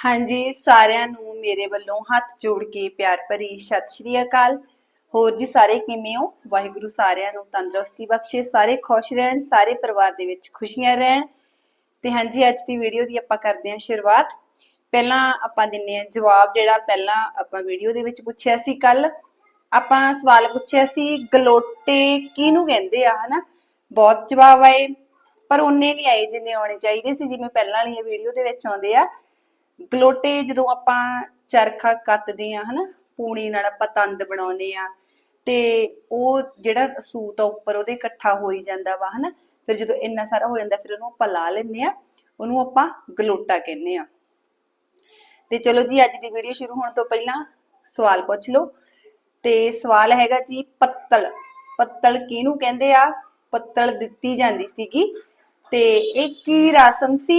ਹਾਂਜੀ, ਸਾਰਿਆਂ ਨੂੰ ਮੇਰੇ ਵੱਲੋਂ ਹੱਥ ਜੋੜ ਕੇ ਪਿਆਰ ਭਰੀ ਸਤਿ ਸ਼੍ਰੀ ਅਕਾਲ। ਹੋਰ ਜੀ ਸਾਰੇ ਕਿਵੇਂ ਹੋ? ਵਾਹਿਗੁਰੂ ਸਾਰਿਆਂ ਨੂੰ ਤੰਦਰੁਸਤੀ ਬਖਸ਼ੇ, ਸਾਰੇ ਖੁਸ਼ ਰਹਿਣ, ਸਾਰੇ ਪਰਿਵਾਰ ਦੇ ਵਿੱਚ ਖੁਸ਼ੀਆਂ ਰਹਿਣ। ਤੇ ਹਾਂਜੀ, ਅੱਜ ਦੀ ਵੀਡੀਓ ਦੀ ਆਪਾਂ ਕਰਦੇ ਹਾਂ ਸ਼ੁਰੂਆਤ। ਪਹਿਲਾਂ ਆਪਾਂ ਦਿੰਨੇ ਆ ਜਵਾਬ, ਜਿਹੜਾ ਪਹਿਲਾਂ ਆਪਾਂ ਵੀਡੀਓ ਦੇ ਵਿੱਚ ਪੁੱਛਿਆ ਸੀ ਕੱਲ ਆਪਾਂ ਸਵਾਲ ਪੁੱਛਿਆ ਸੀ, ਗਲੋਟੇ ਕਿਹਨੂੰ ਕਹਿੰਦੇ ਆ, ਹਨਾ? ਬਹੁਤ ਜਵਾਬ ਆਏ, ਪਰ ਉਹਨੇ ਨਹੀਂ ਆਏ ਜਿੰਨੇ ਆਉਣੇ ਚਾਹੀਦੇ ਸੀ, ਜਿਵੇਂ ਪਹਿਲਾਂ ਵਾਲੀਆਂ ਵੀਡੀਓ ਦੇ ਵਿੱਚ ਆਉਂਦੇ ਆ। ਗਲੋਟੇ ਜਦੋਂ ਆਪਾਂ ਚਰਖਾ ਕੱਤਦੇ ਆ ਹਨਾ, ਪੂਣੀ ਨਾਲ ਆਪਾਂ ਤੰਦ ਬਣਾਉਨੇ ਆ ਤੇ ਉਹ ਜਿਹੜਾ ਸੂਤ ਆ ਉੱਪਰ ਉਹਦੇ ਇਕੱਠਾ ਹੋਈ ਜਾਂਦਾ ਵਾ, ਹਨਾ, ਫਿਰ ਜਦੋਂ ਇੰਨਾ ਸਾਰਾ ਹੋ ਜਾਂਦਾ ਫਿਰ ਉਹਨੂੰ ਆਪਾਂ ਲਾ ਲੈਂਦੇ ਆ ਉਹਨੂੰ ਆਪਾਂ ਗਲੋਟਾ ਕਹਿੰਦੇ ਆ ਤੇ ਚਲੋ ਜੀ, ਅੱਜ ਦੀ ਵੀਡੀਓ ਸ਼ੁਰੂ ਹੋਣ ਤੋਂ ਪਹਿਲਾਂ ਸਵਾਲ ਪੁੱਛ ਲਓ। ਤੇ ਸਵਾਲ ਹੈਗਾ ਜੀ, ਪੱਤਲ ਪੱਤਲ ਕਿਹਨੂੰ ਕਹਿੰਦੇ ਆ? ਪੱਤਲ ਦਿੱਤੀ ਜਾਂਦੀ ਸੀਗੀ। ਤੇ ਇਹ ਕੀ ਰਸਮ ਸੀ?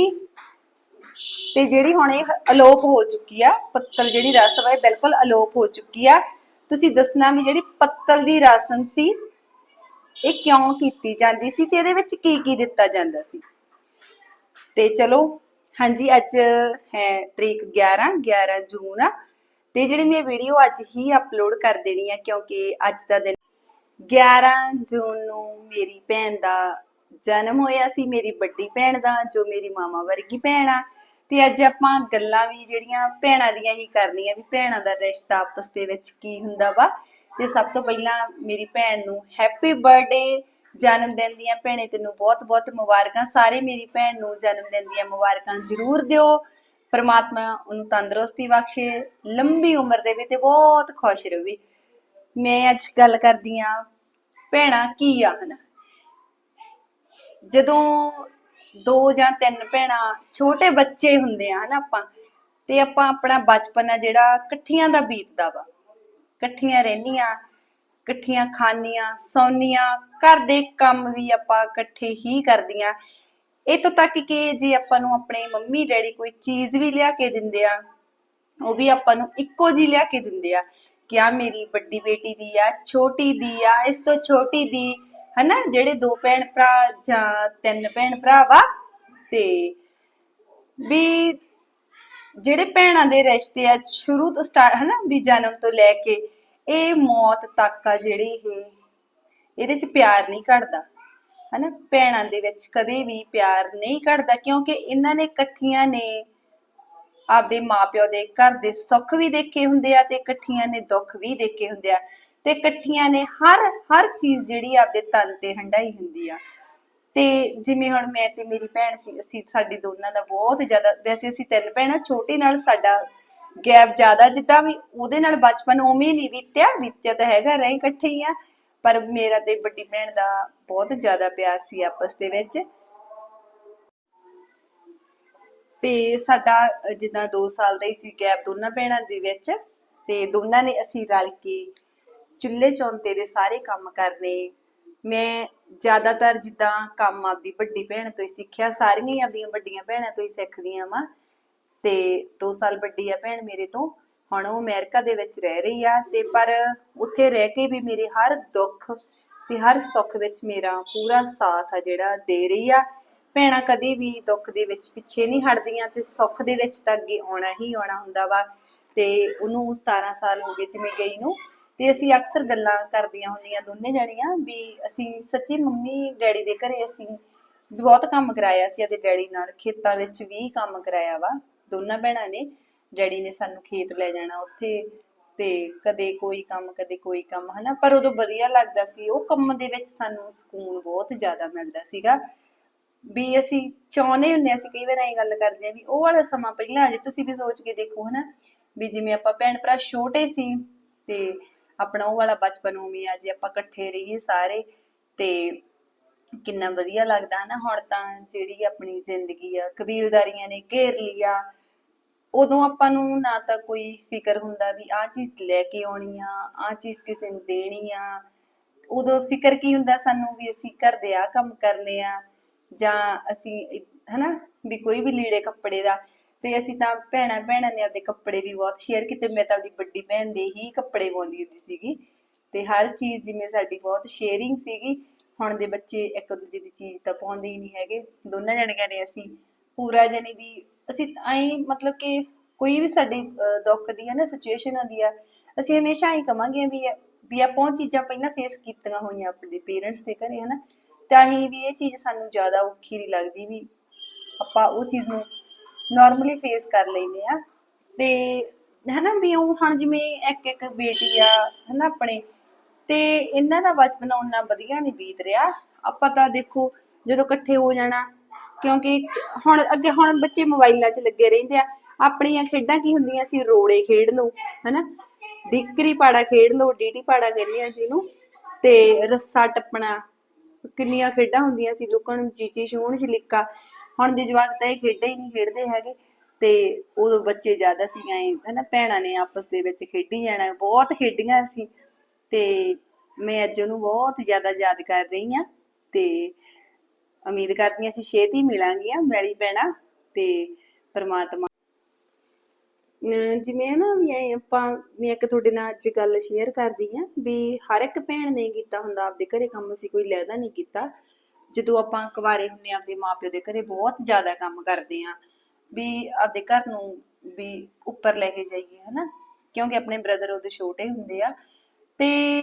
ਤੇ ਜਿਹੜੀ ਹੁਣ ਇਹ ਅਲੋਪ ਹੋ ਚੁੱਕੀ ਆ, ਪੱਤਲ ਜਿਹੜੀ ਰਸਮ ਹੈ ਬਿਲਕੁਲ ਅਲੋਪ ਹੋ ਚੁੱਕੀ ਆ। ਤੁਸੀਂ ਦੱਸਣਾ ਵੀ ਜਿਹੜੀ ਪੱਤਲ ਦੀ ਰਸਮ ਸੀ, ਇਹ ਕਿਉਂ ਕੀਤੀ ਜਾਂਦੀ ਸੀ ਤੇ ਇਹਦੇ ਵਿੱਚ ਕੀ ਕੀ ਦਿੱਤਾ ਜਾਂਦਾ ਸੀ? ਤੇ ਚਲੋ, ਹਾਂਜੀ, ਅੱਜ ਹੈ ਤਰੀਕ 11 11 ਜੂਨ ਆ। ਤੇ ਜਿਹੜੀ ਮੈਂ ਵੀਡੀਓ ਅੱਜ ਹੀ ਅਪਲੋਡ ਕਰ ਦੇਣੀ ਆ, ਕਿਉਂਕਿ ਅੱਜ ਦਾ ਦਿਨ 11 ਜੂਨ ਨੂੰ ਮੇਰੀ ਭੈਣ ਦਾ ਜਨਮ ਹੋਇਆ ਸੀ, ਮੇਰੀ ਵੱਡੀ ਭੈਣ ਦਾ, ਜੋ ਮੇਰੀ ਮਾਮਾ ਵਰਗੀ ਭੈਣ ਆ। ਤੇ ਅੱਜ ਆਪਾਂ ਗੱਲਾਂ ਵੀ ਜਿਹੜੀਆਂ ਭੈਣਾਂ ਦੀਆਂ ਹੀ ਕਰਨੀਆਂ, ਵੀ ਭੈਣਾਂ ਦਾ ਰਿਸ਼ਤਾ ਆਪਸ ਦੇ ਵਿੱਚ ਕੀ ਹੁੰਦਾ ਵਾ। ਤੇ ਸਭ ਤੋਂ ਪਹਿਲਾਂ ਮੇਰੀ ਭੈਣ ਨੂੰ ਹੈਪੀ ਬਰਥਡੇ ਜਨਮ ਦਿਨ ਦੀਆਂ ਭੈਣੇ, ਤੈਨੂੰ ਬਹੁਤ-ਬਹੁਤ ਮੁਬਾਰਕਾਂ। ਸਾਰੇ ਮੇਰੀ ਭੈਣ ਨੂੰ ਜਨਮ ਦਿਨ ਦੀਆਂ ਮੁਬਾਰਕਾਂ ਜ਼ਰੂਰ ਦਿਓ। ਪਰਮਾਤਮਾ ਉਹਨੂੰ ਤੰਦਰੁਸਤੀ ਬਖਸ਼ੇ, ਲੰਬੀ ਉਮਰ ਦੇਵੇ ਤੇ ਬਹੁਤ ਖੁਸ਼ ਰਹੇ ਮੈਂ ਅੱਜ ਗੱਲ ਕਰਦੀ ਆ, ਭੈਣਾਂ ਕੀ ਆ ਹਨਾ? ਜਦੋਂ ਦੋ ਜਾਂ ਤਿੰਨ ਭੈਣਾਂ, ਛੋਟੇ ਬੱਚੇ ਹੁੰਦੇ ਆ ਹਨਾ ਆਪਾਂ, ਤੇ ਆਪਾਂ ਆਪਣਾ ਬਚਪਨ ਆ ਜਿਹੜਾ ਇਕੱਠੀਆਂ ਦਾ ਬੀਤਦਾ ਵਾ। ਇਕੱਠੀਆਂ ਰਹਿੰਦੀਆਂ, ਇਕੱਠੀਆਂ ਖਾਂਦੀਆਂ, ਸੌਂਦੀਆਂ, ਘਰ ਦੇ ਕੰਮ ਵੀ ਆਪਾਂ ਇਕੱਠੇ ਹੀ ਕਰਦੀਆਂ। ਇਤੋਂ ਤੱਕ ਕਿ ਜੇ ਆਪਾਂ ਨੂੰ ਆਪਣੇ ਮੰਮੀ ਡੈਡੀ ਕੋਈ ਚੀਜ਼ ਵੀ ਲਿਆ ਕੇ ਦਿੰਦੇ ਆ, ਉਹ ਵੀ ਆਪਾਂ ਨੂੰ ਇੱਕੋ ਜੀ ਲਿਆ ਕੇ ਦਿੰਦੇ ਆ ਕਿ ਆ ਮੇਰੀ ਵੱਡੀ ਬੇਟੀ ਦੀ ਆ, ਛੋਟੀ ਦੀ ਆ, ਇਸ ਤੋਂ ਛੋਟੀ ਦੀ। ਹਨਾ? ਜਿਹੜੇ ਦੋ ਭੈਣ ਭਰਾ ਜਾਂ ਤਿੰਨ ਭੈਣ ਭਰਾ ਵਾ, ਤੇ ਵੀ ਜਿਹੜੇ ਭੈਣਾਂ ਦੇ ਰਿਸ਼ਤੇ ਆ ਸ਼ੁਰੂ ਤੋਂ ਸਟਾਰਟ ਹਨਾ, ਵੀ ਜਨਮ ਤੋਂ ਲੈ ਕੇ ਇਹ ਮੌਤ ਤੱਕ ਆ ਜਿਹੜੀ ਇਹ, ਇਹਦੇ ਚ ਪਿਆਰ ਨਹੀਂ ਘਟਦਾ। ਹਨਾ? ਭੈਣਾਂ ਦੇ ਵਿੱਚ ਕਦੇ ਵੀ ਪਿਆਰ ਨਹੀਂ ਘਟਦਾ, ਕਿਉਂਕਿ ਇਹਨਾਂ ਨੇ ਇਕੱਠੀਆਂ ਨੇ ਆਪਦੇ ਮਾਪਿਓ ਦੇ ਘਰ ਦੇ ਸੁੱਖ ਵੀ ਦੇਖੇ ਹੁੰਦੇ ਆ ਤੇ ਇਕੱਠੀਆਂ ਨੇ ਦੁੱਖ ਵੀ ਦੇਖੇ ਹੁੰਦੇ ਆ। ਤੇ ਇਕੱਠੀਆਂ ਨੇ, ਹਰ ਹਰ ਚੀਜ਼ ਜਿਹੜੀ ਆਪਦੇ ਤਨ ਤੇ ਹੰਡਾਈ ਹੁੰਦੀ ਆ। ਤੇ ਜਿਵੇਂ ਹੁਣ ਮੈਂ ਤੇ ਮੇਰੀ ਭੈਣ ਸੀ, ਅਸੀਂ ਸਾਡੀ ਦੋਨਾਂ ਦਾ ਬਹੁਤ ਜ਼ਿਆਦਾ, ਵੈਸੇ ਅਸੀਂ ਤਿੰਨ ਭੈਣਾਂ, ਛੋਟੀ ਨਾਲ ਸਾਡਾ ਗੈਪ ਜ਼ਿਆਦਾ, ਜਿੱਦਾਂ ਵੀ ਉਹਦੇ ਨਾਲ ਬਚਪਨ ਉਵੇਂ ਨਹੀਂ ਬੀਤਿਆ ਬੀਤਿਆ ਤਾਂ ਹੈਗਾ, ਰਹੇ ਇਕੱਠੇ ਹੀ ਆ। ਪਰ ਮੇਰਾ ਤੇ ਵੱਡੀ ਭੈਣ ਦਾ ਬਹੁਤ ਜ਼ਿਆਦਾ ਪਿਆਰ ਸੀ ਆਪਸ ਦੇ ਵਿੱਚ। ਤੇ ਸਾਡਾ ਜਿੱਦਾਂ 2 ਸਾਲ ਦਾ ਹੀ ਸੀ ਗੈਪ ਦੋਨਾਂ ਭੈਣਾਂ ਦੇ ਵਿੱਚ, ਤੇ ਦੋਨਾਂ ਨੇ ਅਸੀਂ ਰਲ ਕੇ ਚੁੱਲ੍ਹੇ ਚੌਂਤੇ ਦੇ ਸਾਰੇ ਕੰਮ ਕਰਨੇ। ਮੈਂ ਜ਼ਿਆਦਾਤਰ ਜਿੱਦਾਂ ਕੰਮ ਆਪਦੀ ਵੱਡੀ ਭੈਣ ਤੋਂ ਹੀ ਸਿੱਖਿਆ, ਸਾਰੀਆਂ ਹੀ ਆਪਦੀਆਂ ਵੱਡੀਆਂ ਭੈਣਾਂ ਤੋਂ ਹੀ ਸਿੱਖਦੀਆਂ ਵਾਂ। ਤੇ 2 ਸਾਲ ਵੱਡੀ ਆ ਭੈਣ ਮੇਰੇ ਤੋਂ, ਹੁਣ ਉਹ ਅਮਰੀਕਾ ਦੇ ਵਿੱਚ ਰਹਿ ਰਹੀ ਆ ਤੇ ਪਰ ਉੱਥੇ ਰਹਿ ਕੇ ਵੀ ਮੇਰੇ ਹਰ ਦੁੱਖ ਤੇ ਹਰ ਸੁੱਖ ਵਿੱਚ ਮੇਰਾ ਪੂਰਾ ਸਾਥ ਆ ਜਿਹੜਾ ਦੇ ਰਹੀ ਆ। ਭੈਣਾਂ ਕਦੇ ਵੀ ਦੁੱਖ ਦੇ ਵਿੱਚ ਪਿੱਛੇ ਨਹੀਂ ਹਟਦੀਆਂ ਤੇ ਸੁੱਖ ਦੇ ਵਿੱਚ ਤਾਂ ਅੱਗੇ ਆਉਣਾ ਹੀ ਆਉਣਾ ਹੁੰਦਾ ਵਾ। ਤੇ ਉਹਨੂੰ 17 ਸਾਲ ਹੋ ਗਏ ਜਿਵੇਂ ਗਈ ਨੂੰ ਤੇ ਅਸੀਂ ਅਕਸਰ ਗੱਲਾਂ ਕਰਦੀਆਂ ਹੁੰਦੀਆਂ ਦੋਨੇ ਜਣੀਆਂ ਵੀ ਅਸੀਂ ਸੱਚੀ ਮੰਮੀ ਡੈਡੀ ਦੇ ਘਰੇ ਅਸੀਂ ਬਹੁਤ ਕੰਮ ਕਰਾਇਆ ਸੀ ਅਤੇ ਡੈਡੀ ਨਾਲ, ਖੇਤਾਂ ਵਿੱਚ ਵੀ ਕੰਮ ਕਰਾਇਆ ਵਾ, ਦੋਨਾਂ ਭੈਣਾਂ ਨੇ, ਡੈਡੀ ਨੇ ਸਾਨੂੰ ਖੇਤ ਲੈ ਜਾਣਾ ਉੱਥੇ ਤੇ ਕਦੇ ਕੋਈ ਕੰਮ, ਕਦੇ ਕੋਈ ਕੰਮ, ਹਨਾ, ਪਰ ਉਦੋਂ ਵਧੀਆ ਲੱਗਦਾ ਸੀ, ਉਹ ਕੰਮ ਦੇ ਵਿੱਚ ਸਾਨੂੰ ਸਕੂਨ ਬਹੁਤ ਜ਼ਿਆਦਾ ਮਿਲਦਾ ਸੀਗਾ ਵੀ ਅਸੀਂ ਚਾਹੁੰਦੇ ਹੁੰਦੇ ਅਸੀਂ ਕਈ ਵਾਰ ਐਂ ਗੱਲ ਕਰਦੇ ਆ ਵੀ ਉਹ ਵਾਲਾ ਸਮਾਂ ਪਹਿਲਾਂ ਅਜੇ ਤੁਸੀਂ ਵੀ ਸੋਚ ਕੇ ਦੇਖੋ, ਹਨਾ, ਵੀ ਜਿਵੇਂ ਆਪਾਂ ਭੈਣ ਭਰਾ ਛੋਟੇ ਸੀ ਤੇ ਆਪਣਾ ਉਹ ਵਾਲਾ ਬਚਪਨ ਉਵੇਂ ਆ ਜੇ ਆਪਾਂ ਇਕੱਠੇ ਰਹੀਏ ਸਾਰੇ, ਤੇ ਕਿੰਨਾ ਵਧੀਆ ਲੱਗਦਾ ਹਨਾ। ਹੁਣ ਤਾਂ ਜਿਹੜੀ ਆਪਣੀ ਜ਼ਿੰਦਗੀ ਆ, ਕਬੀਲਦਾਰੀਆਂ ਨੇ ਘੇਰ ਲਿਆ। ਉਦੋਂ ਆਪਾਂ ਨੂੰ ਨਾ ਤਾਂ ਕੋਈ ਫਿਕਰ ਹੁੰਦਾ ਵੀ ਆਹ ਚੀਜ਼ ਲੈ ਕੇ ਆਉਣੀ ਆ, ਆਹ ਚੀਜ਼ ਕਿਸੇ ਨੂੰ ਦੇਣੀ ਆ। ਉਦੋਂ ਫਿਕਰ ਕੀ ਹੁੰਦਾ ਸਾਨੂੰ ਵੀ ਅਸੀਂ ਘਰ ਦੇ ਆ ਕੰਮ ਕਰਨੇ ਆ, ਜਾਂ ਅਸੀਂ ਹਨਾ, ਵੀ ਕੋਈ ਵੀ ਲੀੜੇ ਕੱਪੜੇ ਦਾ ਤੇ ਅਸੀਂ ਤਾਂ ਭੈਣਾਂ ਭੈਣਾਂ ਨੇ ਆਪਦੇ ਕੱਪੜੇ ਵੀ ਬਹੁਤ ਸ਼ੇਅਰ ਕੀਤੇ। ਮੈਂ ਤਾਂ ਆਪਦੀ ਵੱਡੀ ਭੈਣ ਦੇ ਹੀ ਕੱਪੜੇ ਪਾਉਂਦੀ ਹੁੰਦੀ ਸੀਗੀ ਤੇ ਹਰ ਚੀਜ਼ ਜਿਵੇਂ ਸਾਡੀ ਬਹੁਤ ਸ਼ੇਅਰਿੰਗ ਸੀਗੀ। ਹੁਣ ਦੇ ਬੱਚੇ ਇੱਕ ਦੂਜੇ ਦੀ ਚੀਜ਼ ਤਾਂ ਪਾਉਂਦੇ ਹੀ ਨਹੀਂ ਹੈਗੇ। ਦੋਨਾਂ ਜਣੀਆਂ ਨੇ ਅਸੀਂ ਪੂਰਾ ਜਣੀ ਦੀ ਅਸੀਂ ਐਂ ਮਤਲਬ ਕਿ ਕੋਈ ਵੀ ਸਾਡੇ ਦੁੱਖ ਦੀ ਹੈ ਨਾ ਸਿਚੁਏਸ਼ਨ ਆਉਂਦੀ ਆ, ਅਸੀਂ ਹਮੇਸ਼ਾ ਹੀ ਕਵਾਂਗੇ ਵੀ ਵੀ ਆਪਾਂ ਉਹ ਚੀਜ਼ਾਂ ਪਹਿਲਾਂ ਫੇਸ ਕੀਤੀਆਂ ਹੋਈਆਂ ਆਪਣੇ ਪੇਰੈਂਟਸ ਦੇ ਘਰੇ, ਹਨਾ। ਤਾਂ ਹੀ ਵੀ ਇਹ ਚੀਜ਼ ਸਾਨੂੰ ਜ਼ਿਆਦਾ ਔਖੀ ਨਹੀਂ ਲੱਗਦੀ ਵੀ ਆਪਾਂ ਉਹ ਚੀਜ਼ ਨੂੰ ਨਾਰਮਲੀ ਫੇਸ ਕਰ ਲੈਂਦੇ ਆ। ਤੇ ਹਨਾ ਵੀ ਉਹ ਹੁਣ ਜਿਵੇਂ ਇੱਕ ਇੱਕ ਬੇਟੀ ਆ, ਹਨਾ ਆਪਣੇ, ਤੇ ਇਹਨਾਂ ਦਾ ਬਚਪਨ ਉਹਨਾਂ ਵਧੀਆ ਨਹੀਂ ਬੀਤ ਰਿਹਾ। ਆਪਾਂ ਤਾਂ ਦੇਖੋ ਜਦੋਂ ਇਕੱਠੇ ਹੋ ਜਾਣਾ, ਕਿਉਂਕਿ ਹੁਣ ਅੱਗੇ ਹੁਣ ਬੱਚੇ ਮੋਬਾਈਲਾਂ 'ਚ ਲੱਗੇ ਰਹਿੰਦੇ ਆ। ਆਪਣੀਆਂ ਖੇਡਾਂ ਕੀ ਹੁੰਦੀਆਂ ਸੀ? ਰੋੜੇ ਖੇਡ ਲਓ, ਹਨਾ? ਡਿਕਰੀ ਪਾੜਾ ਖੇਡ ਲਓ ਡੀਟੀ ਪਾੜਾ ਕਹਿੰਦੇ ਆ ਜਿਹਨੂੰ, ਤੇ ਰੱਸਾ ਟੱਪਣਾ। ਕਿੰਨੀਆਂ ਖੇਡਾਂ ਹੁੰਦੀਆਂ ਸੀ, ਲੁਕਣ, ਚੀਚੀ ਛੂਣ ਛਲਿੱਕਾ। ਹੁਣ ਦੇ ਜਵਾਕ ਤਾਂ ਇਹ ਖੇਡਾਂ ਹੀ ਨਹੀਂ ਖੇਡਦੇ ਹੈਗੇ ਤੇ ਉਦੋਂ ਬੱਚੇ ਜ਼ਿਆਦਾ ਸੀ ਐ ਹਨਾ, ਭੈਣਾਂ ਨੇ ਆਪਸ ਦੇ ਵਿੱਚ ਖੇਡੀ ਜਾਣਾ, ਬਹੁਤ ਖੇਡੀਆਂ ਸੀ ਤੇ ਮੈਂ ਅੱਜ ਉਹਨੂੰ ਬਹੁਤ ਜ਼ਿਆਦਾ ਯਾਦ ਕਰ ਰਹੀ ਹਾਂ ਤੇ ਉਮੀਦ ਕਰਦੀ ਹਾਂ ਅਸੀਂ ਛੇਤੀ ਮਿਲਾਂਗੀਆਂ, ਮੈਲੀ ਭੈਣਾਂ ਤੇ ਪ੍ਰਮਾਤਮਾ। ਜਿਵੇਂ ਨਾ ਵੀ ਆਪਾਂ, ਮੈਂ ਇੱਕ ਤੁਹਾਡੇ ਨਾਲ ਅੱਜ ਗੱਲ ਸ਼ੇਅਰ ਕਰਦੀ ਆ ਵੀ ਹਰ ਇੱਕ ਭੈਣ ਨੇ ਕੀਤਾ ਹੁੰਦਾ, ਆਪਦੇ ਘਰੇ ਕੰਮ ਅਸੀਂ ਕੋਈ ਲੈਦਾ ਨਹੀਂ ਕੀਤਾ। ਜਦੋਂ ਆਪਾਂ ਕੁਆਰੇ ਹੁੰਨੇ ਆਪਦੇ ਮਾਪਿਓ ਦੇ ਘਰੇ ਬਹੁਤ ਜ਼ਿਆਦਾ ਕੰਮ ਕਰਦੇ ਆ ਵੀ ਆਪਦੇ ਘਰ ਨੂੰ ਵੀ ਉੱਪਰ ਲੈ ਕੇ ਜਾਈਏ, ਹਨਾ? ਕਿਉਂਕਿ ਆਪਣੇ ਬ੍ਰਦਰ ਉਹਦੇ ਛੋਟੇ ਹੁੰਦੇ ਆ। ਤੇ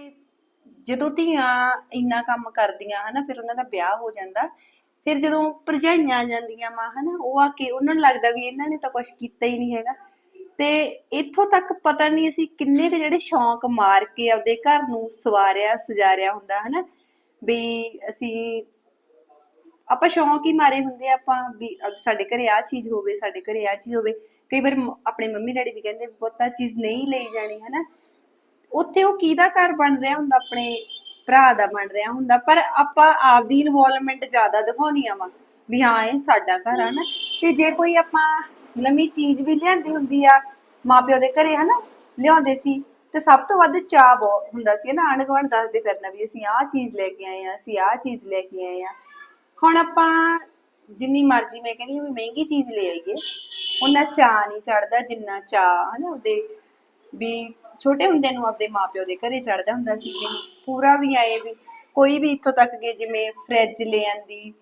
ਜਦੋਂ ਧੀਆਂ ਇੰਨਾ ਕੰਮ ਕਰਦੀਆਂ, ਹਨਾ, ਫਿਰ ਉਹਨਾਂ ਦਾ ਵਿਆਹ ਹੋ ਜਾਂਦਾ। ਫਿਰ ਜਦੋਂ ਭਰਜਾਈਆਂ ਆ ਜਾਂਦੀਆਂ ਮਾਂ ਹਨਾ, ਉਹ ਆ ਕੇ ਉਹਨਾਂ ਨੂੰ ਲੱਗਦਾ ਵੀ ਇਹਨਾਂ ਨੇ ਤਾਂ ਕੁਝ ਕੀਤਾ ਹੀ ਨਹੀਂ ਹੈਗਾ। ਤੇ ਇੱਥੋਂ ਤੱਕ ਪਤਾ ਨਹੀਂ ਅਸੀਂ ਕਿੰਨੇ ਕੁ ਜਿਹੜੇ ਸ਼ੌਂਕ ਮਾਰ ਕੇ ਆਪਦੇ ਘਰ ਨੂੰ ਸਵਾਰਿਆ, ਸਜਾਰਿਆ ਹੁੰਦਾ, ਹਨਾ? ਵੀ ਅਸੀਂ ਆਪਾਂ ਸ਼ੌਂਕ ਹੀ ਮਾਰੇ ਹੁੰਦੇ ਆਪਾਂ ਵੀ ਸਾਡੇ ਘਰੇ ਆ ਚੀਜ਼ ਹੋਵੇ, ਸਾਡੇ ਘਰੇ ਆ ਚੀਜ਼ ਹੋਵੇ। ਕਈ ਵਾਰ ਮ- ਆਪਣੇ ਮੰਮੀ ਡੈਡੀ ਵੀ ਕਹਿੰਦੇ, ਬਹੁਤਾ ਚੀਜ਼ ਨਹੀਂ ਲਈ ਜਾਣੀ ਹਨਾ? ਉੱਥੇ ਉਹ ਕਿਹਦਾ ਘਰ ਬਣ ਰਿਹਾ ਹੁੰਦਾ? ਆਪਣੇ ਭਰਾ ਦਾ ਬਣ ਰਿਹਾ ਹੁੰਦਾ। ਪਰ ਆਪਾਂ ਆਪਦੀ ਇਨਵੋਲਵਮੈਂਟ ਜ਼ਿਆਦਾ ਦਿਖਾਉਣੀਆਂ ਵਾ, ਵੀ ਹਾਂ, ਇਹ ਸਾਡਾ ਘਰ ਆ ਨਾ ਤੇ ਜੇ ਕੋਈ ਆਪਾਂ ਨਵੀਂ ਚੀਜ਼ ਵੀ ਲਿਆਂਦੀ ਹੁੰਦੀ ਆ, ਮਾਪਿਓ ਦੇ ਘਰੇ, ਹਨਾ? ਲਿਆਉਂਦੇ ਸੀ, ਤੇ ਸਭ ਤੋਂ ਵੱਧ ਚਾਅ ਹੁੰਦਾ ਸੀ ਨਾ ਆਂਢ ਗੁਆਂਢ ਦੱਸਦੇ ਫਿਰਨਾ ਵੀ ਅਸੀਂ ਆਹ ਚੀਜ਼ ਲੈ ਕੇ ਆਏ ਆ, ਅਸੀਂ ਆਹ ਚੀਜ਼ ਲੈ ਕੇ ਆਏ ਆ। ਹੁਣ ਆਪਾਂ ਜਿੰਨੀ ਮਰਜ਼ੀ ਮੈਂ ਕਹਿੰਦੀ ਹਾਂ ਵੀ ਮਹਿੰਗੀ ਚੀਜ਼ ਲੈ ਆਈਏ। ਉਹਨਾਂ ਚਾਅ ਨਹੀਂ ਚੜਦਾ ਜਿੰਨਾ ਚਾਅ, ਹਨਾ, ਉਹਦੇ ਵੀ ਛੋਟੇ ਹੁੰਦੇ ਨੂੰ ਆਪਦੇ ਮਾਪਿਓ ਦੇ ਘਰੇ ਚੜਦਾ ਹੁੰਦਾ ਸੀ ਮੈਨੂੰ ਪੂਰਾ ਵੀ ਆਏ ਵੀ ਕੋਈ ਵੀ ਇੱਥੋਂ ਤੱਕ ਕਿ ਜਿਵੇਂ ਫ੍ਰਿਜ ਲੈ ਆਂਦੀ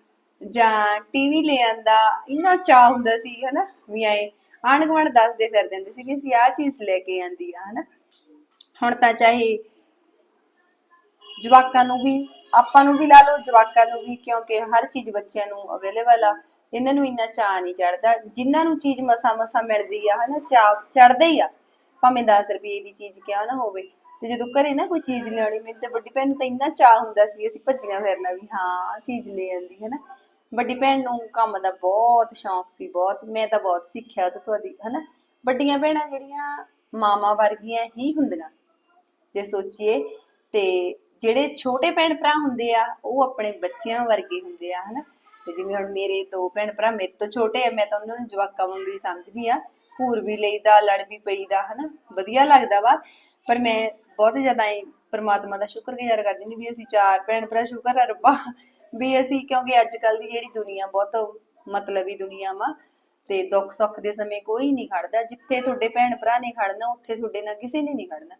ਜਾਂ ਟੀਵੀ ਲੈ ਆਂਦਾ, ਇੰਨਾ ਚਾਅ ਹੁੰਦਾ ਸੀ, ਹਨਾ, ਵੀ ਆਏ। ਆਂਢ ਗੁਆਂਢ ਦੱਸਦੇ ਫਿਰਦੇ ਹੁੰਦੇ ਸੀ ਵੀ ਅਸੀਂ ਆਹ ਚੀਜ਼ ਲੈ ਕੇ ਆਂਦੀ ਆ, ਹਨਾ। ਹੁਣ ਤਾਂ ਚਾਹੇ ਜਵਾਕਾਂ ਨੂੰ ਵੀ ਆਪਾਂ ਨੂੰ ਵੀ ਲਾ ਲਓ, ਜਵਾਕਾਂ ਨੂੰ ਵੀ, ਕਿਉਂਕਿ ਹਰ ਚੀਜ਼ ਬੱਚਿਆਂ ਨੂੰ ਅਵੇਲੇਬਲ ਆ। ਇਹਨਾਂ ਨੂੰ ਇੰਨਾ ਚਾਅ ਨਹੀਂ ਚੜਦਾ ਜਿਨ੍ਹਾਂ ਨੂੰ ਚੀਜ਼ ਮਸਾ ਮਸਾ ਮਿਲਦੀ ਆ, ਹਨਾ, ਚਾਅ ਚੜਦਾ ਹੀ ਆ। ਭਾਵੇਂ 10 ਰੁਪਏ ਦੀ ਚੀਜ਼ ਕਿਉਂ ਨਾ ਹੋਵੇ। ਤੇ ਜਦੋਂ ਘਰੇ ਨਾ ਕੋਈ ਚੀਜ਼ ਲਿਆਉਣੀ ਮੈਨੂੰ ਤੇ ਵੱਡੀ ਭੈਣ ਨੂੰ ਤਾਂ ਇੰਨਾ ਚਾਅ ਹੁੰਦਾ ਸੀ, ਅਸੀਂ ਭੱਜੀਆਂ ਫਿਰਨਾ ਵੀ, ਹਾਂ ਚੀਜ਼ ਲੈ ਆਂਦੀ ਹੈ ਵੱਡੀ ਭੈਣ ਨੂੰ ਕੰਮ ਦਾ ਬਹੁਤ ਸ਼ੌਂਕ ਸੀ, ਬਹੁਤ, ਮੈਂ ਤਾਂ ਬਹੁਤ ਸਿੱਖਿਆ ਉਹ ਤੋਂ ਤੁਹਾਡੀ, ਹਨਾ। ਵੱਡੀਆਂ ਭੈਣਾਂ ਜਿਹੜੀਆਂ ਮਾਮਾ ਵਰਗੀਆਂ ਹੀ ਹੁੰਦੀਆਂ। ਜੇ ਸੋਚੀਏ, ਤੇ ਜਿਹੜੇ ਛੋਟੇ ਭੈਣ ਭਰਾ ਹੁੰਦੇ ਆ, ਉਹ ਆਪਣੇ ਬੱਚਿਆਂ ਵਰਗੇ ਹੁੰਦੇ ਆ, ਹਨਾ? ਤੇ ਜਿਵੇਂ ਹੁਣ ਮੇਰੇ ਦੋ ਭੈਣ ਭਰਾ, ਮੇਰੇ ਤੋਂ ਛੋਟੇ ਆ, ਮੈਂ ਤਾਂ ਉਹਨਾਂ ਨੂੰ ਜਵਾਕਾਂ ਵਾਂਗੂ ਹੀ ਸਮਝਦੀ ਆ। ਘੂਰ ਵੀ ਲਈਦਾ, ਲੜ ਵੀ ਪਈਦਾ, ਹਨਾ? ਵਧੀਆ ਲੱਗਦਾ ਵਾ। ਪਰ ਮੈਂ ਬਹੁਤ ਜ਼ਿਆਦਾ ਹੀ ਪ੍ਰਮਾਤਮਾ ਦਾ ਸ਼ੁਕਰਗੁਜ਼ਾਰ ਕਰਦੀ ਹਾਂ ਵੀ ਅਸੀਂ ਚਾਰ ਭੈਣ ਭਰਾ, ਸ਼ੁਕਰ ਆ ਰੱਬਾ, ਵੀ ਅਸੀਂ ਕਿਉਂਕਿ ਅੱਜ ਕੱਲ ਦੀ ਜਿਹੜੀ ਦੁਨੀਆ ਬਹੁਤ ਮਤਲਬੀ ਦੁਨੀਆ ਵਾ ਤੇ ਦੁੱਖ ਸੁੱਖ ਦੇ ਸਮੇਂ ਕੋਈ ਨਹੀਂ ਖੜਦਾ। ਜਿੱਥੇ ਤੁਹਾਡੇ ਭੈਣ ਭਰਾ ਨੇ ਖੜਨਾ, ਉੱਥੇ ਤੁਹਾਡੇ ਨਾਲ ਕਿਸੇ ਨੇ ਨਹੀਂ ਖੜਨਾ।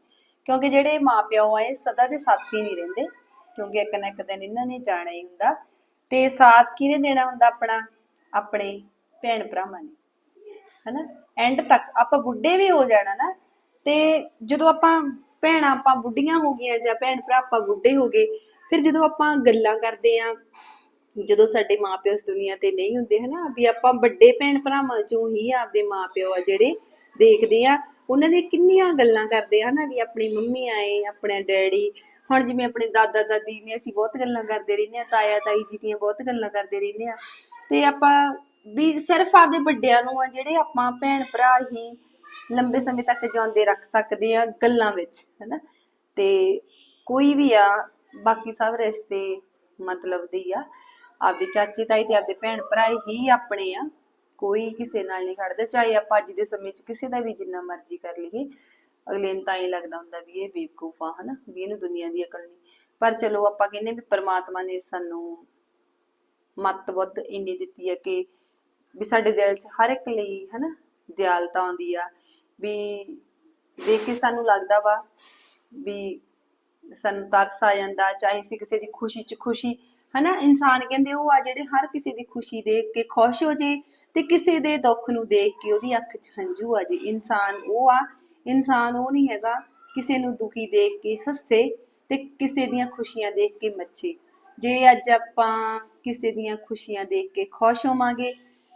ਕਿਉਂਕਿ ਜਿਹੜੇ ਮਾਪਿਓ ਆ, ਇਹ ਸਦਾ ਦੇ ਸਾਥੀ ਨਹੀਂ ਰਹਿੰਦੇ, ਕਿਉਂਕਿ ਇੱਕ ਨਾ ਇੱਕ ਦਿਨ ਇਹਨਾਂ ਨੇ ਜਾਣਾ ਹੀ ਹੁੰਦਾ। ਤੇ ਸਾਥ ਕਿਹਨੇ ਦੇਣਾ ਹੁੰਦਾ ਆਪਣਾ? ਆਪਣੇ ਭੈਣ ਭਰਾਵਾਂ ਨੇ, ਹਨਾ? ਐਂਡ ਤੱਕ ਆਪਾਂ ਬੁੱਢੇ ਵੀ ਹੋ ਜਾਣਾ ਨਾ, ਤੇ ਜਦੋਂ ਆਪਾਂ ਭੈਣਾਂ ਆਪਾਂ ਬੁੱਢੀਆਂ ਹੋ ਗਈਆਂ ਜਾਂ ਭੈਣ ਭਰਾ ਆਪਾਂ ਬੁੱਢੇ ਹੋ ਗਏ, ਫਿਰ ਜਦੋਂ ਆਪਾਂ ਗੱਲਾਂ ਕਰਦੇ ਆ, ਜਦੋਂ ਸਾਡੇ ਮਾਪਿਓ ਇਸ ਦੁਨੀਆ ਤੇ ਨਹੀਂ ਹੁੰਦੇ, ਹਨਾ? ਵੀ ਆਪਾਂ ਵੱਡੇ ਭੈਣ ਭਰਾਵਾਂ ਚੋਂ ਹੀ ਆਪਦੇ ਮਾਪਿਓ ਆ ਜਿਹੜੇ ਦੇਖਦੇ ਆ ਉਹਨਾਂ ਦੀਆਂ ਕਿੰਨੀਆਂ ਗੱਲਾਂ ਕਰਦੇ ਆ ਹਨਾ ਵੀ ਆਪਣੀ ਮੰਮੀ ਆਏ, ਆਪਣੇ ਡੈਡੀ। ਹੁਣ ਜਿਵੇਂ ਆਪਣੇ ਦਾਦਾ, ਦਾਦੀ ਨੇ ਅਸੀਂ ਬਹੁਤ ਗੱਲਾਂ ਕਰਦੇ ਰਹਿੰਦੇ ਆ, ਤਾਇਆ, ਤਾਈ ਜੀ ਦੀਆਂ ਬਹੁਤ ਗੱਲਾਂ ਕਰਦੇ ਰਹਿੰਦੇ ਆ। ਤੇ ਆਪਾਂ ਵੀ ਸਿਰਫ ਆਪਦੇ ਵੱਡਿਆਂ ਨੂੰ ਆ ਜਿਹੜੇ ਆਪਾਂ ਭੈਣ ਭਰਾ ਹੀ ਲੰਬੇ ਸਮੇਂ ਤੱਕ ਜਿਉਂਦੇ ਰੱਖ ਸਕਦੇ ਆ ਗੱਲਾਂ ਵਿੱਚ, ਹਨਾ। ਤੇ ਕੋਈ ਵੀ ਆ, ਬਾਕੀ ਸਭ ਰਿਸ਼ਤੇ ਮਤਲਬ ਦੇ ਆ। ਆਪਦੇ ਚਾਚੇ ਤਾਈ ਤੇ ਆਪਦੇ ਭੈਣ ਭਰਾ ਹੀ ਆਪਣੇ ਆ। ਕੋਈ ਕਿਸੇ ਨਾਲ ਨਹੀਂ ਖੜਦਾ, ਚਾਹੇ ਆਪਾਂ ਅੱਜ ਦੇ ਸਮੇਂ 'ਚ ਕਿਸੇ ਦਾ ਵੀ ਜਿੰਨਾ ਮਰਜ਼ੀ ਕਰ ਲਈਏ। ਅਗਲੇ ਨੂੰ ਤਾਂ ਹੀ ਲੱਗਦਾ ਹੁੰਦਾ ਵੀ ਇਹ ਬੇਵਕੂਫ ਆ, ਹਨਾ, ਵੀ ਇਹਨੂੰ ਦੁਨੀਆ ਦੀ ਅਕਲ ਨਹੀਂ। ਪਰ ਚਲੋ ਆਪਾਂ ਕਹਿੰਦੇ ਵੀ ਪ੍ਰਮਾਤਮਾ ਨੇ ਸਾਨੂੰ ਮੱਤ ਇੰਨੀ ਦਿੱਤੀ ਹੈ ਕਿ ਵੀ ਸਾਡੇ ਦਿਲ 'ਚ ਹਰ ਇੱਕ ਲਈ, ਹਨਾ ਦਿਆਲਤਾ ਆਉਂਦੀ ਆ। ਵੀ ਦੇਖ ਕੇ ਸਾਨੂੰ ਲੱਗਦਾ ਵਾ ਵੀ ਸਾਨੂੰ ਤਰਸ ਆ ਜਾਂਦਾ, ਚਾਹੇ ਅਸੀਂ ਕਿਸੇ ਦੀ ਖੁਸ਼ੀ 'ਚ ਖੁਸ਼ੀ, ਹਨਾ, ਇਨਸਾਨ ਕਹਿੰਦੇ ਉਹ ਆ ਜਿਹੜੇ ਹਰ ਕਿਸੇ ਦੀ ਖੁਸ਼ੀ ਦੇਖ ਕੇ ਖੁਸ਼ ਹੋ ਜੇ ਤੇ ਕਿਸੇ ਦੇ ਦੁੱਖ ਨੂੰ ਦੇਖ ਕੇ ਉਹਦੀ ਅੱਖ 'ਚ ਹੰਝੂ ਆ ਜੇ। ਇਨਸਾਨ ਉਹ ਆ, ਇਨਸਾਨ ਉਹ ਨਹੀਂ ਹੈਗਾ, ਕਿਸੇ ਨੂੰ ਦੁਖੀ ਦੇਖ ਕੇ ਹੱਸੇ ਤੇ ਕਿਸੇ ਦੀਆਂ ਖੁਸ਼ੀਆਂ ਦੇਖ ਕੇ ਮੱਚੇ ਜੇ ਅੱਜ ਆਪਾਂ ਕਿਸੇ ਦੀਆਂ ਖੁਸ਼ੀਆਂ ਦੇਖ ਕੇ ਖੁਸ਼ ਹੋਵਾਂਗੇ,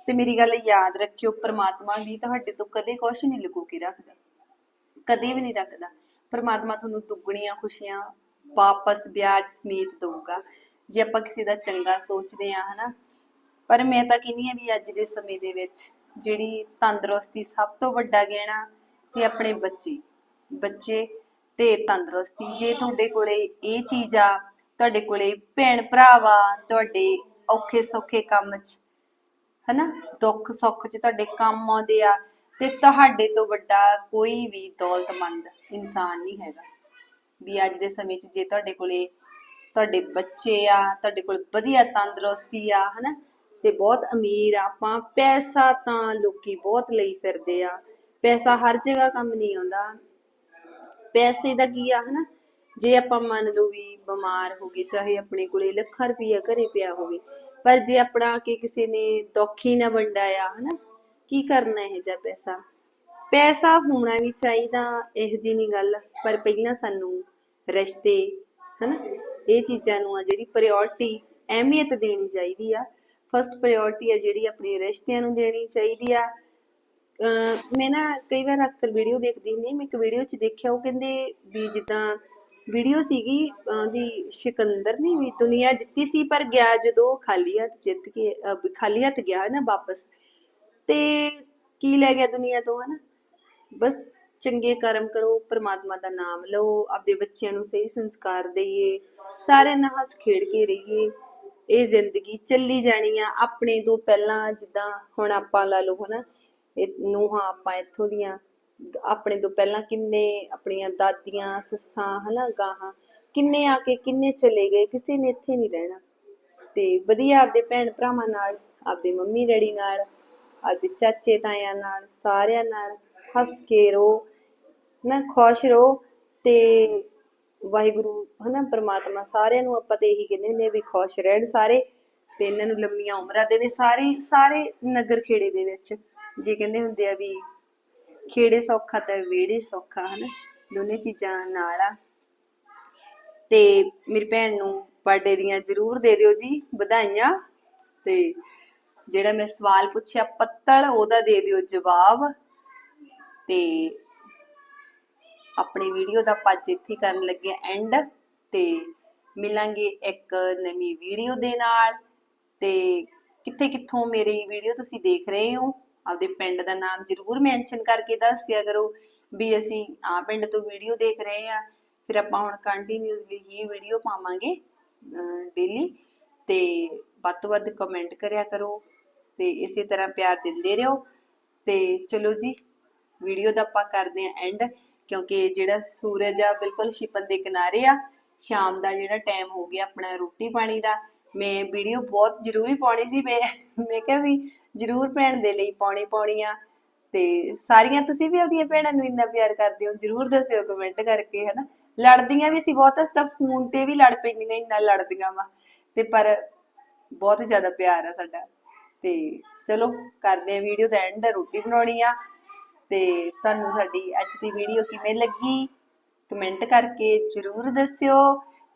ਤੇ ਮੇਰੀ ਗੱਲ ਯਾਦ ਰੱਖਿਓ, ਪ੍ਰਮਾਤਮਾ ਵੀ ਤੁਹਾਡੇ ਤੋਂ ਕਦੇ ਕੁਝ ਨਹੀਂ ਲੁਕੋ ਕੇ ਰੱਖਦਾ। ਕਦੇ ਵੀ ਨਹੀਂ ਰੱਖਦਾ। ਪ੍ਰਮਾਤਮਾ ਤੁਹਾਨੂੰ ਦੁੱਗਣੀਆਂ ਖੁਸ਼ੀਆਂ ਵਾਪਸ ਵਿਆਜ ਸਮੇਤ ਦਊਗਾ। ਜੇ ਆਪਾਂ ਕਿਸੇ ਦਾ ਚੰਗਾ ਸੋਚਦੇ ਆ ਹਨਾ ਪਰ ਮੈਂ ਤਾਂ ਕਹਿੰਦੀ ਆ ਵੀ ਅੱਜ ਦੇ ਸਮੇਂ ਦੇ ਵਿੱਚ ਜਿਹੜੀ ਤੰਦਰੁਸਤੀ ਸਭ ਤੋਂ ਵੱਡਾ ਗਹਿਣਾ ਤੇ ਆਪਣੇ ਬੱਚੇ ਬੱਚੇ ਤੇ ਤੰਦਰੁਸਤੀ। ਜੇ ਤੁਹਾਡੇ ਕੋਲੇ ਇਹ ਚੀਜ਼ ਆ, ਤੁਹਾਡੇ ਕੋਲੇ ਭੈਣ ਭਰਾ ਤੁਹਾਡੇ ਔਖੇ ਸੌਖੇ ਕੰਮ 'ਚ, ਹਨਾ? ਦੁੱਖ ਸੁੱਖ 'ਚ ਤੁਹਾਡੇ ਕੰਮ ਆਉਂਦੇ ਆ ਤੇ ਤੁਹਾਡੇ ਤੋਂ ਵੱਡਾ ਕੋਈ ਵੀ ਦੌਲਤਮੰਦ ਇਨਸਾਨ ਨਹੀਂ ਹੈਗਾ। ਵੀ ਅੱਜ ਦੇ ਸਮੇਂ 'ਚ ਜੇ ਤੁਹਾਡੇ ਕੋਲੇ ਤੁਹਾਡੇ ਬੱਚੇ ਆ, ਤੁਹਾਡੇ ਕੋਲ ਵਧੀਆ ਤੰਦਰੁਸਤੀ ਆ, ਹਨਾ? ਤੇ ਬਹੁਤ ਅਮੀਰ ਆ। ਆਪਾਂ ਪੈਸਾ ਤਾਂ ਲੋਕੀ ਬਹੁਤ ਲਈ ਫਿਰਦੇ ਆ। ਪੈਸਾ ਹਰ ਜਗ੍ਹਾ ਕੰਮ ਨਹੀਂ ਆਉਂਦਾ। ਪੈਸੇ ਦਾ ਕੀ ਆ, ਹਨਾ? ਜੇ ਆਪਾਂ ਮੰਨ ਲਓ ਵੀ ਬਿਮਾਰ ਹੋ ਗਏ, ਚਾਹੇ ਆਪਣੇ ਕੋਲੇ ਲੱਖਾਂ ਰੁਪਈਆ ਘਰੇ ਪਿਆ ਹੋਵੇ, ਪਰ ਜੇ ਆਪਣਾ ਕਿ ਕਿਸੇ ਨੇ ਦੁੱਖ ਨਾ ਵੰਡਾਇਆ, ਹਨਾ? ਕੀ ਕਰਨਾ ਇਹ ਜਿਹਾ ਪੈਸਾ? ਪੈਸਾ ਹੋਣਾ ਵੀ ਚਾਹੀਦਾ, ਇਹ ਜੀ ਨਹੀਂ ਗੱਲ। ਪਰ ਪਹਿਲਾਂ ਸਾਨੂੰ ਰਿਸ਼ਤੇ, ਹਨਾ? ਇਹ ਚੀਜ਼ਾਂ ਨੂੰ ਆ ਜਿਹੜੀ ਪ੍ਰਾਇੋਰਟੀ ਅਹਿਮੀਅਤ ਦੇਣੀ ਚਾਹੀਦੀ ਆ। ਫਸਟ ਪ੍ਰਾਇੋਰਟੀ ਆ ਜਿਹੜੀ ਆਪਣੇ ਰਿਸ਼ਤਿਆਂ ਨੂੰ ਦੇਣੀ ਚਾਹੀਦੀ ਆ। ਮੈਂ ਨਾ ਕਈ ਵਾਰ ਅਕਸਰ ਵੀਡੀਓ ਦੇਖਦੀ ਹੁੰਦੀ ਮੈਂ ਇੱਕ ਵੀਡੀਓ 'ਚ ਦੇਖਿਆ, ਉਹ ਕਹਿੰਦੇ ਵੀ ਜਿੱਦਾਂ ਵੀਡੀਓ ਸੀਗੀ ਉਹਦੀ ਸਿਕੰਦਰ ਨੇ ਵੀ ਦੁਨੀਆ ਜਿੱਤੀ ਸੀ, ਪਰ ਗਿਆ ਜਦੋਂ ਖਾਲੀ ਹੱਥ ਜਿੱਤ ਕੇ ਖਾਲੀ ਹੱਥ ਗਿਆ ਨਾ ਵਾਪਸ। ਤੇ ਕੀ ਲੈ ਗਿਆ ਦੁਨੀਆ ਤੋਂ, ਹਨਾ? ਬਸ ਚੰਗੇ ਕਰਮ ਕਰੋ, ਪ੍ਰਮਾਤਮਾ ਦਾ ਨਾਮ ਲਓ, ਆਪਦੇ ਬੱਚਿਆਂ ਨੂੰ ਸਹੀ ਸੰਸਕਾਰ ਦੇਈਏ, ਸਾਰਿਆਂ ਨਾਲ ਹੱਸ ਖੇਡ ਕੇ ਰਹੀਏ। ਇਹ ਜ਼ਿੰਦਗੀ ਚੱਲੀ ਜਾਣੀ ਆ। ਆਪਣੇ ਤੋਂ ਪਹਿਲਾਂ ਜਿੱਦਾਂ ਹੁਣ ਆਪਾਂ ਲਾ ਲਓ ਹਨਾ, ਇਹ ਨੂੰਹਾਂ ਆਪਾਂ ਇੱਥੋਂ ਦੀਆਂ, ਆਪਣੇ ਤੋਂ ਪਹਿਲਾਂ ਕਿੰਨੇ ਆਪਣੀਆਂ ਦਾਦੀਆਂ, ਸੱਸਾਂ ਹਨਾ ਗਾਹਾਂ, ਕਿੰਨੇ ਆ ਕੇ ਕਿੰਨੇ ਚਲੇ ਗਏ, ਕਿਸੇ ਨੇ ਇੱਥੇ ਨਹੀਂ ਰਹਿਣਾ। ਤੇ ਵਧੀਆ ਆਪਦੇ ਭੈਣ ਭਰਾਵਾਂ ਨਾਲ, ਆਪਦੇ ਮੰਮੀ ਡੈਡੀ ਨਾਲ, ਆਪਦੇ ਚਾਚੇ ਤਾਇਆਂ ਨਾਲ, ਸਾਰਿਆਂ ਨਾਲ ਹੱਸ ਕੇ ਰਹੋ, ਨਾ ਖੁਸ਼ ਰਹੋ ਤੇ ਵਾਹਿਗੁਰੂ, ਹਨਾ, ਪ੍ਰਮਾਤਮਾ ਸਾਰਿਆਂ ਨੂੰ ਆਪਾਂ ਤੇ ਇਹੀ ਕਹਿੰਦੇ ਹੁੰਦੇ ਵੀ ਖੁਸ਼ ਰਹਿਣ ਸਾਰੇ ਤੇ ਇਹਨਾਂ ਨੂੰ ਲੰਮੀਆਂ ਉਮਰਾਂ ਦੇਵੇ, ਸਾਰੇ ਸਾਰੇ ਨਗਰ ਖੇੜੇ ਦੇ ਵਿੱਚ ਜੇ ਕਹਿੰਦੇ ਹੁੰਦੇ ਆ ਵੀ ਖੇੜੇ ਸੌਖਾ ਤੇ ਵਿਹੜੇ ਸੌਖਾ, ਹਨਾ, ਦੋਨੇ ਚੀਜ਼ਾਂ ਨਾਲ ਆ। ਤੇ ਮੇਰੀ ਭੈਣ ਨੂੰ ਬਰਥਡੇ ਦੀਆਂ ਜ਼ਰੂਰ ਦੇ ਦਿਓ ਜੀ, ਵਧਾਈਆਂ। ਤੇ ਜਿਹੜਾ ਮੈਂ ਸਵਾਲ ਪੁੱਛਿਆ, ਪੱਤਲ ਉਹਦਾ ਦੇ ਦਿਓ ਜਵਾਬ। ਤੇ ਆਪਣੀ ਵੀਡੀਓ ਦਾ ਆਪਾਂ ਇੱਥੇ ਕਰਨ ਲੱਗੇ ਐਂਡ ਤੇ ਮਿਲਾਂਗੇ ਇੱਕ ਨਵੀਂ ਵੀਡੀਓ ਦੇ ਨਾਲ। ਤੇ ਕਿੱਥੇ ਕਿੱਥੋਂ ਮੇਰੀ ਵੀਡੀਓ ਤੁਸੀਂ ਦੇਖ ਰਹੇ ਹੋ, ਆਪਦੇ ਪਿੰਡ ਦਾ ਨਾਮ ਜ਼ਰੂਰ ਮੈਂਸ਼ਨ ਕਰਕੇ ਦੱਸ ਦਿਆ ਕਰੋ ਵੀ ਅਸੀਂ ਆ ਪਿੰਡ ਤੋਂ ਵੀਡੀਓ ਦੇਖ ਰਹੇ ਆ ਫਿਰ ਆਪਾਂ ਹੁਣ ਕੰਟੀਨਿਊਸਲੀ ਹੀ ਵੀਡੀਓ ਪਾਵਾਂਗੇ ਡੇਲੀ ਤੇ ਵੱਧ ਤੋਂ ਵੱਧ ਕਮੈਂਟ ਕਰਿਆ ਕਰੋ ਤੇ ਇਸੇ ਤਰ੍ਹਾਂ ਪਿਆਰ ਦਿੰਦੇ ਰਹੋ। ਤੇ ਚਲੋ ਜੀ ਵੀਡੀਓ ਦਾ ਆਪਾਂ ਕਰਦੇ ਆਂ ਐਂਡ ਕਿਉਂਕਿ ਜਿਹੜਾ ਸੂਰਜ ਆ, ਬਿਲਕੁਲ ਛਿਪਣ ਦੇ ਕਿਨਾਰੇ ਆ, ਸ਼ਾਮ ਦਾ ਜਿਹੜਾ ਟਾਈਮ ਹੋ ਗਿਆ ਆਪਣਾ ਰੋਟੀ ਪਾਣੀ ਦਾ, ਮੈਂ ਵੀਡੀਓ ਬਹੁਤ ਜ਼ਰੂਰੀ ਪਾਉਣੀ ਸੀ, ਮੈਂ ਮੈਂ ਕਿਹਾ ਵੀ ਜ਼ਰੂਰ ਭੈਣ ਦੇ ਲਈ ਪਾਉਣੀ ਪਾਉਣੀ ਆ, ਤੇ ਸਾਰੀਆਂ ਤੁਸੀਂ ਵੀ ਆਪਣੀਆਂ ਭੈਣਾਂ ਨੂੰ ਇੰਨਾ ਪਿਆਰ ਕਰਦੇ ਹੋ, ਜ਼ਰੂਰ ਦੱਸਿਓ ਕਮੈਂਟ ਕਰਕੇ, ਹਨਾ? ਲੜਦੀਆਂ ਵੀ ਸੀ ਬਹੁਤ, ਅਸੀਂ ਫੋਨ ਤੇ ਵੀ ਲੜ ਪੈਂਦੀਆਂ, ਇੰਨਾ ਲੜਦੀਆਂ ਵਾ, ਤੇ ਪਰ ਬਹੁਤ ਜ਼ਿਆਦਾ ਪਿਆਰ ਆ ਸਾਡਾ, ਤੇ ਚਲੋ ਕਰਦੇ ਆ ਵੀਡੀਓ ਦਾ ਐਂਡ ਰੋਟੀ ਬਣਾਉਣੀ ਆ ਤੇ ਤੁਹਾਨੂੰ ਸਾਡੀ ਅੱਜ ਦੀ ਵੀਡੀਓ ਕਿਵੇਂ ਲੱਗੀ? ਕਮੈਂਟ ਕਰਕੇ ਜਰੂਰ ਦੱਸਿਓ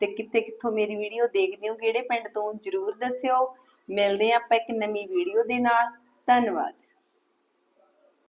ਤੇ ਕਿੱਥੇ ਕਿੱਥੋਂ ਮੇਰੀ ਵੀਡੀਓ ਦੇਖਦੇ ਹੋ, ਕਿਹੜੇ ਪਿੰਡ ਤੋਂ ਜਰੂਰ ਦੱਸਿਓ। ਮਿਲਦੇ ਹਾਂ ਆਪਾਂ ਇੱਕ ਨਵੀਂ ਵੀਡੀਓ ਦੇ ਨਾਲ। ਧੰਨਵਾਦ।